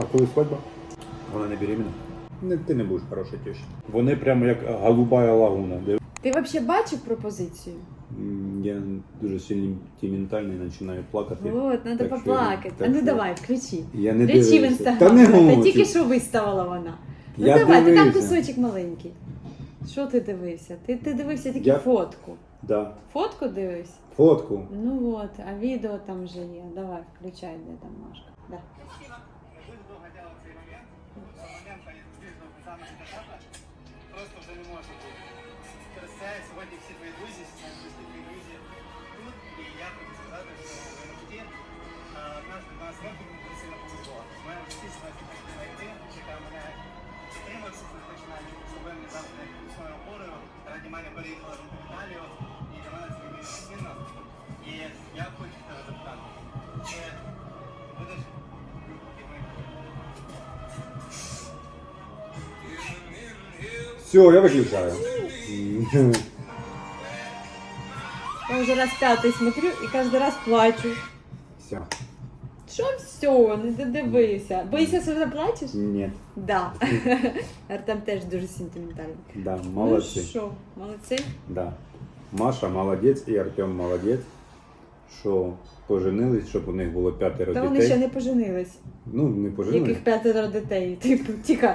А коли свадьба? Вона не беременна. Не, ти не будеш хороша теща. Вони прямо як голубая лагуна. Де... Ти взагалі бачив пропозицію? М, Я дуже сентиментальний, починаю плакати. От, треба Так що- поплакати. так а ну що- давай, включи. Я не Включи в дивився. інстаграм. Та не Та тільки що виставила вона. Ну Я давай, ти там дивився. кусочок маленький. Що ти дивився? Ти, ти дивився тільки Я- фотку. Да. Фотку дивився? Фотку. Ну от, а відео там вже є. Давай, включай, де там Машка. Да. збіжно саме етапа просто вже не може бути. Через це сьогодні всі твої друзі, всі близькі твої друзі тут. І я хочу сказати, що в житті нас 15 років мені сильно повезло. У мене всі знають знайти, яка мене підтримує всі свої починання, щоб ви мені завжди своєю опорою. Раді мене переїхала в Італію, і для мене це Все, я виключаю. Я вже раз п'ятий смотрю і кожен раз плачу. Все. Що все, не додивився. Боїшся, що заплачеш? Ні. Да. Артем теж дуже сентиментальний. Да, Ну молодці. що, молодці? Да. Маша молодець і Артем молодець, що поженились, щоб у них було п'ятеро Та дітей. вони ще не поженились. Ну, не поженились. Яких п'ятеро дітей? Типу, тихо.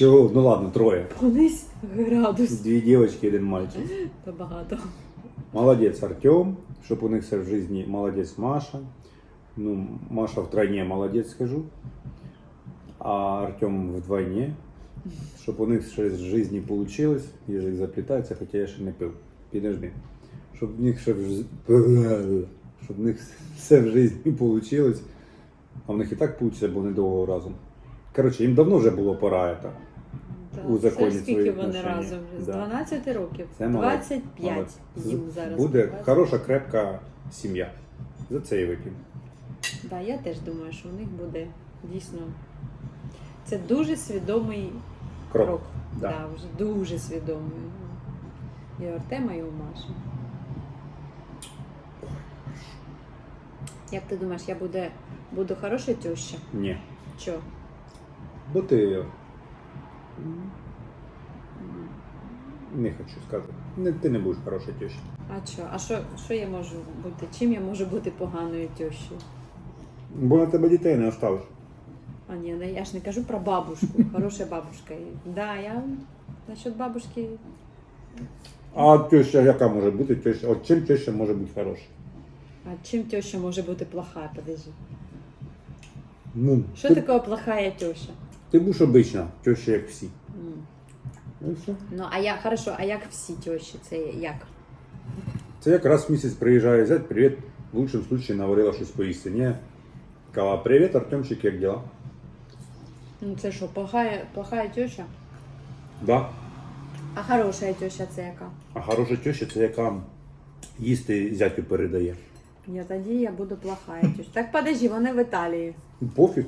Чого? Ну ладно, троє. Понись градус. Дві дівчатки, один мальчик. То багато. Молодець Артем, щоб у них все в житті молодець Маша. Ну, Маша втройне молодець, скажу. А Артем вдвойне. Щоб у них щось в житті вийшло, язик заплітається, хоча я ще не пив. Підожди. Щоб в них ще в житті. Щоб в них все в житті вийшло. А в них і так вийде, бо вони довго разом. Коротше, їм давно вже було пора. Это. Так. Узаконіть Це скільки вони отношення. разом? З Да. 12 років? Це молодець. 25 Молодець. їм зараз. Буде 20. хороша, крепка сім'я. За це і вип'ємо. Да, я теж думаю, що у них буде дійсно. Це дуже свідомий Крок. крок. Да. Да, вже дуже свідомий. І у Артема, і у Маші. Як ти думаєш, я буде, буду хороша теща? Ні. Чо? Бо ти. Не хочу сказати. Не, ти не будеш хороша теща. А що? А що, що я можу бути? Чим я можу бути поганою тещою? Бо на тебе дітей не оставиш. А ні, ну, я ж не кажу про бабушку. Хороша бабушка. І, Да, я насчет бабушки. А теща яка може бути теща? От чим теща може бути хороша? А чим теща може бути плохая? Подожди. Ну, Що ти, таке плохая теща? Ти будеш обична, теща як всі. М. Ну, і все. Ну, а як, хорошо, а як всі тещі? Це як? Це як раз в місяць приїжджає зять, привіт, в лучшому случае наварила щось поїсти. Ні. Кала, привіт, Артемчик, як діла? Ну це що, плохая, плохая теща? Да. А хороша теща це яка? А хороша теща це яка їсти зятю передає. Ні, тоді я буду плохая теща. Так подожди, вони в Італії. Пофіг.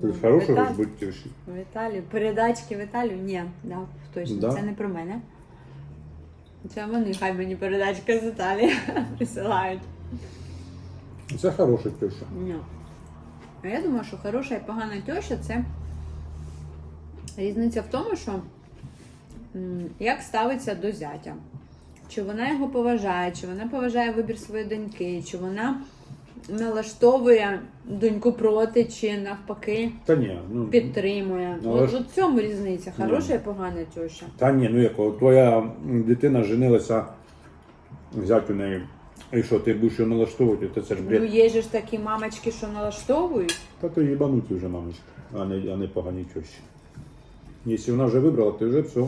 Ти хороша ж бути тещі. В Італію. Передачки в Італію? Ні, да, точно, Да. це не про мене. Це вони хай мені передачки з Італії присилають. Це хороша теща. Ні. А я думаю, що хороша і погана теща це різниця в тому, що як ставиться до зятя. Чи вона його поважає, чи вона поважає вибір своєї доньки, чи вона налаштовує доньку проти, чи навпаки Та ні, ну. підтримує. Ну, От, але ж- от в цьому різниця. Хороша і погана теща. Та ні, ну як от твоя дитина женилася, взять у неї. І що, ти будеш її налаштовувати, то це ж Ну, бред. є же ж такі мамочки, що налаштовують. Та то їбануті вже мамочка, а не, а не погані тещі. Якщо вона вже вибрала, то вже все.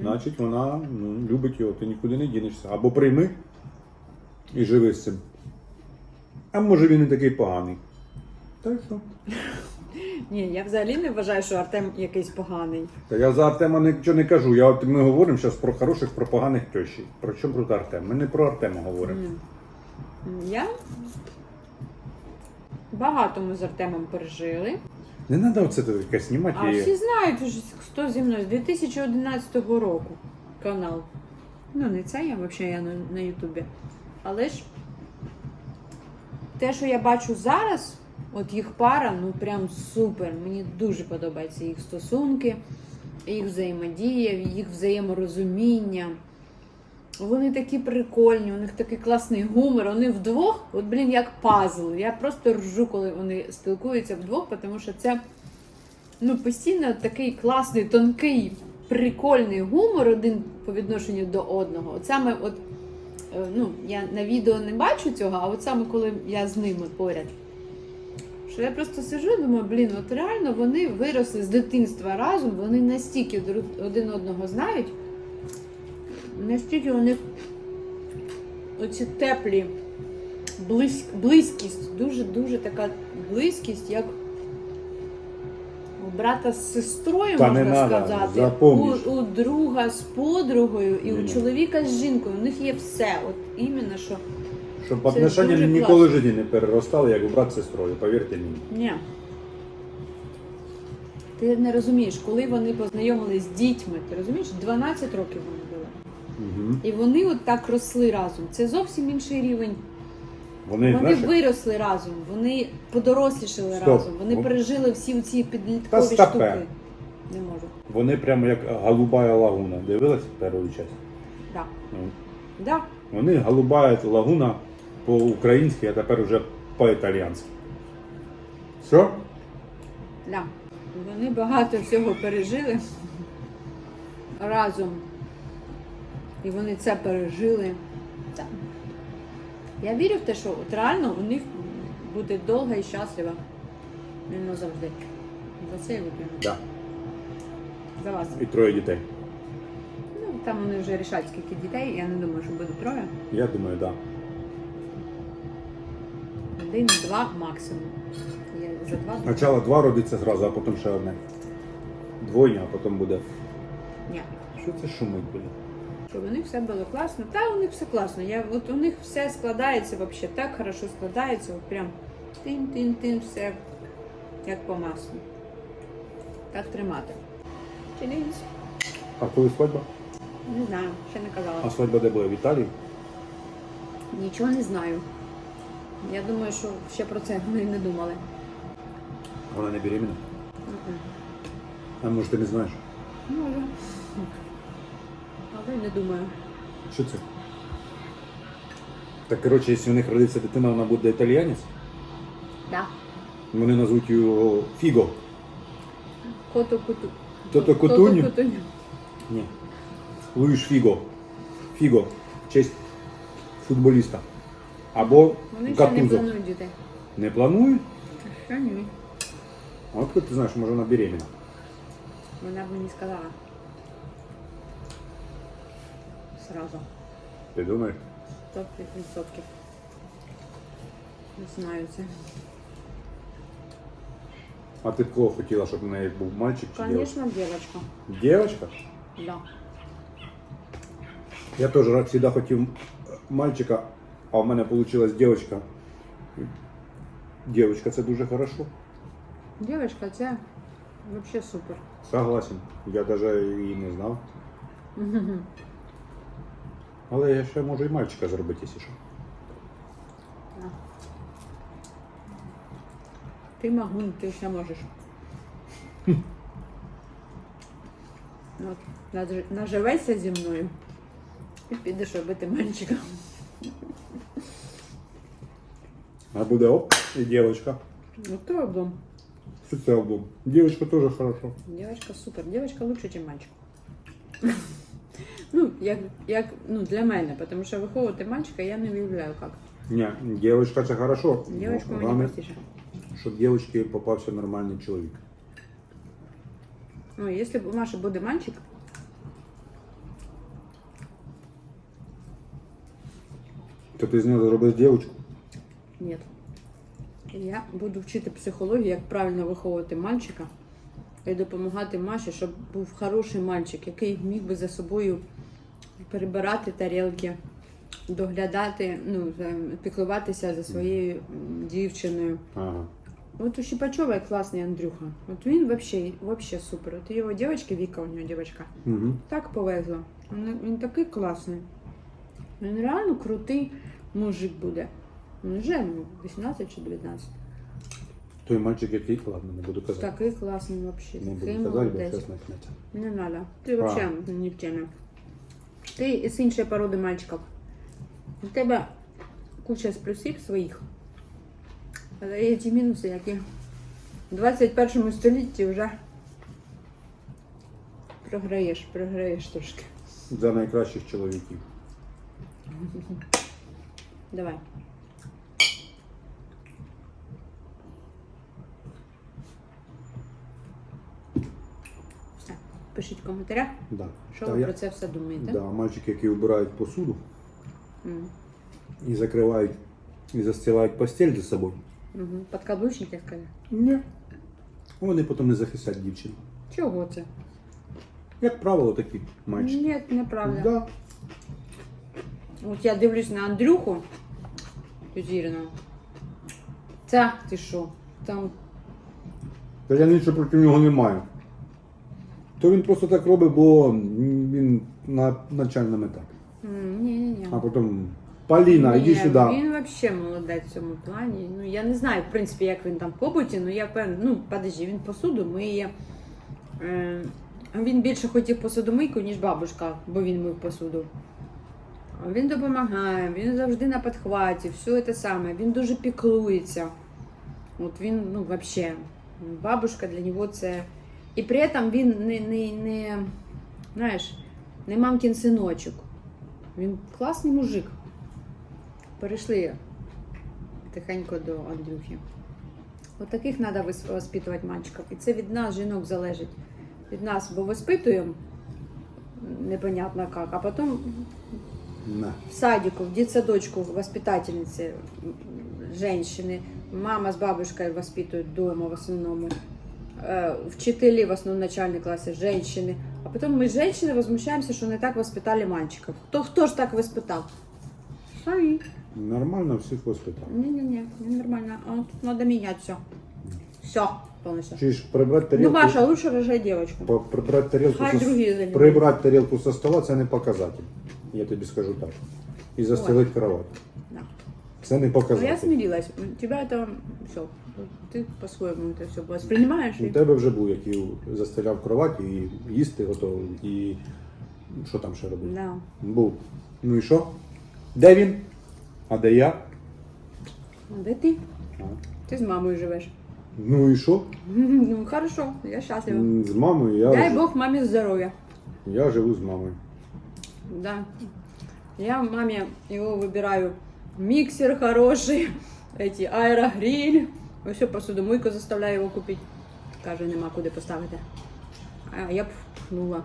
Значить вона ну, любить його, ти нікуди не дінешся. Або прийми і живи з цим. А може він і такий поганий. Та й що? Ні, я взагалі не вважаю, що Артем якийсь поганий. Та я за Артема нічого не кажу. Я, от ми говоримо зараз про хороших, про поганих тещій. Про що про Артема? Ми не про Артема говоримо. Я багато ми з Артемом пережили. Не треба оце таке знімати. А всі знають, уже, хто зі мною з 2011 року канал. Ну, не це я взагалі я на, на Ютубі. Але ж те, що я бачу зараз, От їх пара, ну прям супер. Мені дуже подобаються їх стосунки, їх взаємодія, їх взаєморозуміння. Вони такі прикольні, у них такий класний гумор. Вони вдвох, от блін, як пазл. Я просто ржу, коли вони спілкуються вдвох, тому що це ну, постійно такий класний, тонкий, прикольний гумор один по відношенню до одного. От саме от, ну, я на відео не бачу цього, а от саме коли я з ними поряд. Що я просто сижу і думаю, блін, от реально вони виросли з дитинства разом, вони настільки один одного знають, настільки у них оці теплі близь, близькість, дуже-дуже така близькість, як брата з сестрою, Та не можна надо, сказати, у, у друга з подругою і у чоловіка з жінкою. У них є все. От іменно що. Щоб Це отношення дуже ніколи в класно. житті не переростали, як у брат з сестрою, повірте мені. Ні. Ти не розумієш, коли вони познайомились з дітьми, ти розумієш, 12 років вони були. Угу. І вони от так росли разом. Це зовсім інший рівень. Вони, Вони знаєш, виросли разом, вони подорослішали Стоп. разом, вони Во- пережили всі ці Та підліткові стопе. штуки. Не можу. вони прямо як голубая лагуна. Дивилась першу частину? Да. Ну, Да. Вони голубая лагуна по-українськи, а тепер вже по-італіянськи. Все? Да. Вони багато всього пережили разом. І вони це пережили. Так. Я вірю в те, що от реально у них буде довга і щаслива. Не назавжди. За це я вип'ю. Да. За вас. І троє дітей. Ну, там вони вже рішать, скільки дітей. Я не думаю, що буде троє. Я думаю, так. Один, два максимум. Я за два. Да. Спочатку два родиться зразу, а потім ще одне. Двойня, а потім буде. Ні. Що це шумить, блін? Щоб у них все було класно. Та у них все класно. Я, от у них все складається вообще так хорошо складається. От прям тин-тин-тин, все як по маслу. Так тримати. Чинись. А коли свадьба? Не знаю, ще не казала. А свадьба де була в Італії? Нічого не знаю. Я думаю, що ще про це ми не думали. Вона не беременна. Мгм. А може ти не знаєш? Може. Але не думаю. Що це? Так, коротше, якщо у них родиться дитина, вона буде італіянець, Да. вони назвуть його Фіго. Кото куту. Тото Кутуню? Кутуню. Ні. Луїш Фіго. Фіго. В честь футболіста. Або Вони ще не Гатузо. планують дітей. Не планують? Що ні? А откуда ти знаєш, може вона беременна? Вона б мені сказала. Сразу. Ти думаєш? 100%. Не знаю це. А ти б кого хотіла, щоб в неї був мальчик чи дівчинка? Конечно, девочка. Дівчинка? Да. Я теж завжди хотів мальчика, а в мене вийшла дівчинка. Дівчинка це дуже хорошо. Девочка, це вообще супер. Согласен. Я навіть її не знав. Мгм. Але я ще можу і мальчика зробити, якщо що. Да. Ти магун, ти ще можеш. От, наж- наживайся зі мною і підеш робити мальчика. А буде оп, і дівчинка. Ну, то облом. Що це обум? Дівчинка теж хорошо. Девочка супер. Девочка лучше, ніж мальчик. Ну, як, як ну, для мене, тому що виховувати мальчика я не уявляю як. Ні, дівчинка це хорошо. Ну, мені простіше. щоб дівчинці попався нормальний чоловік. Ну, якщо б у Маші буде мальчик, То ти з нього зробив дівчинку? ні. Я буду вчити психологію, як правильно виховувати мальчика і допомагати Маші, щоб був хороший мальчик, який міг би за собою перебирати тарілки, доглядати, ну, піклуватися за своєю дівчиною. Ага. От у Щипачова класний Андрюха. От він вообще, вообще супер. От його дівчинка, Віка у нього дівчинка, Угу. так повезло. Він, він такий класний. Він реально крутий мужик буде. Він вже ну, 18 чи 19. Той мальчик, який, ладно, не буду казати. Такий класний взагалі. Не Такий буду казати, бо молодець. начнеться. Не надо. Ти А. взагалі не в темі. Ти з іншої породи мальчиків. У тебе куча з плюсів своїх. Але є ті мінуси, які в 21 столітті вже програєш, програєш трошки. За найкращих чоловіків. Давай. Все. Пишіть в коментарях, Да. що Та ви я- про це все думаєте. Да, мальчики, які вбирають посуду М. і закривають, і застилають постіль за собою. Угу. Подкаблучники скажи. Ні. Вони потім не захистять дівчин. Чого це? Як правило, такі мальчики. Ні, неправда. Да. От я дивлюсь на Андрюху Тюзірину. Це ти що? Там Та я нічого проти нього не маю. То він просто так робить, бо він на начальному етапі. ні, ні, ні. А потім Поліна, іди сюди. Він взагалі молодець в цьому плані. Ну я не знаю, в принципі, як він там в побуті, ну я певна, ну подожди, він посуду миє. Е, він більше хотів посудомийку, ніж бабушка, бо він мив посуду. Він допомагає, він завжди на підхваті, все це саме. Він дуже піклується. От він, ну, взагалі, бабушка для нього це. І при этом він не, не, не, знаєш, не мамкін синочок. Він класний мужик. Перейшли тихенько до Андрюхи. От таких треба воспитувати мальчиків. І це від нас, жінок, залежить. Від нас, бо воспитуємо непонятно як, а потім Не. в садику, в детсадочку воспитательницы, женщины, мама с бабушкой воспитывают дома в основном, э, вчителі в основном начальные классы, женщины. А потом мы, женщины, возмущаемся, что не так воспитали мальчиков. Кто, кто ж так воспитал? Сами. Нормально всіх воспитав. Не-не-не, не нормально. А тут надо менять все. Все полностью. Чи ж прибрати Ну, тарілку, Маша, лучше рожай девочку. по- прибрати тарілку, Хай со- другі займаються. прибрати тарілку со стола це не показатель. Я тобі скажу так. І застелити кровать. Да. Це не Но я показатель. смирилась. У тебя это все. Ты по-своему это все воспринимаешь. У и- тебе вже був, який застеляв кровать і їсти готовий, і що там ще робити? Да. Був. Ну і що? Де він? А де я? А Де ти? А. Ти з мамою живеш. Ну і що? Ну, хорошо, я щаслива. М, З мамою я, Дай ж- Бог мамі здоров'я. я живу з мамою. Да. Я маме его выбираю миксер хороший, эти аэрогриль. Ось посудомийку заставляю його купити. Каже, нема куди поставити. А я б пхнула.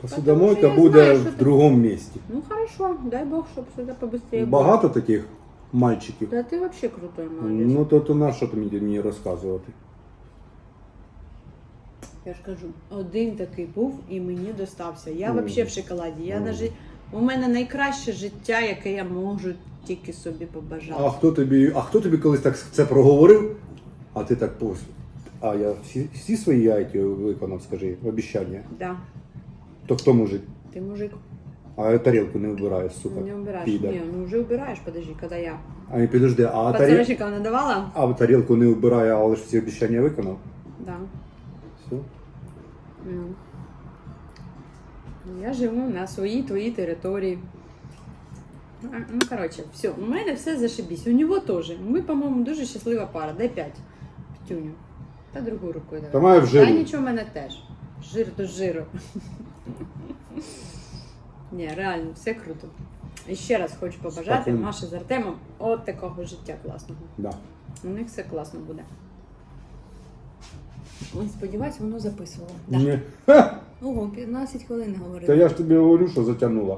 Посудомойка що я буде знаю, що в ти- другому місці. Ну хорошо, дай Бог, щоб сюди побыстрее Багато таких мальчиків. Да ти вообще крутой молодець. Ну то, то на що ти мені, мені розказувати? Я ж кажу, один такий був і мені достався. Я Ну. взагалі в шоколаді. Я Ну. навіть у мене найкраще життя, яке я можу тільки собі побажати. А хто тобі, а хто тобі колись так це проговорив? А ти так пос. А я всі, всі свої яйки виконав, скажи, обіцяння. Да, То хто мужик? ти мужик. А я тарілку не вбираю, сука. Не убираешь. підар. Не, ну уже убираешь, подожди, когда я А не підожди, а, тарі... подсрочникам надавала? а тарілку не вбираю, але ж всі обіцяння виконав. Да. Все. Ну. Я живу на своїй твоїй території. Ну, коротше, все, у мене все зашибісь. У нього теж. Ми, по-моєму, дуже щаслива пара. Дай п'ять. П'ятюню. Та другу рукою давай. Та має в жиру. Та нічого в мене теж. Жир до жиру. Ні, реально, все круто. І ще раз хочу побажати Спокійно. Маші з Артемом от такого життя класного. Да. У них все класно буде. Ой, сподіваюсь, воно записувало. Да. Ні. Ого, 15 хвилин говорили. Та я ж тобі говорю, що затягнула.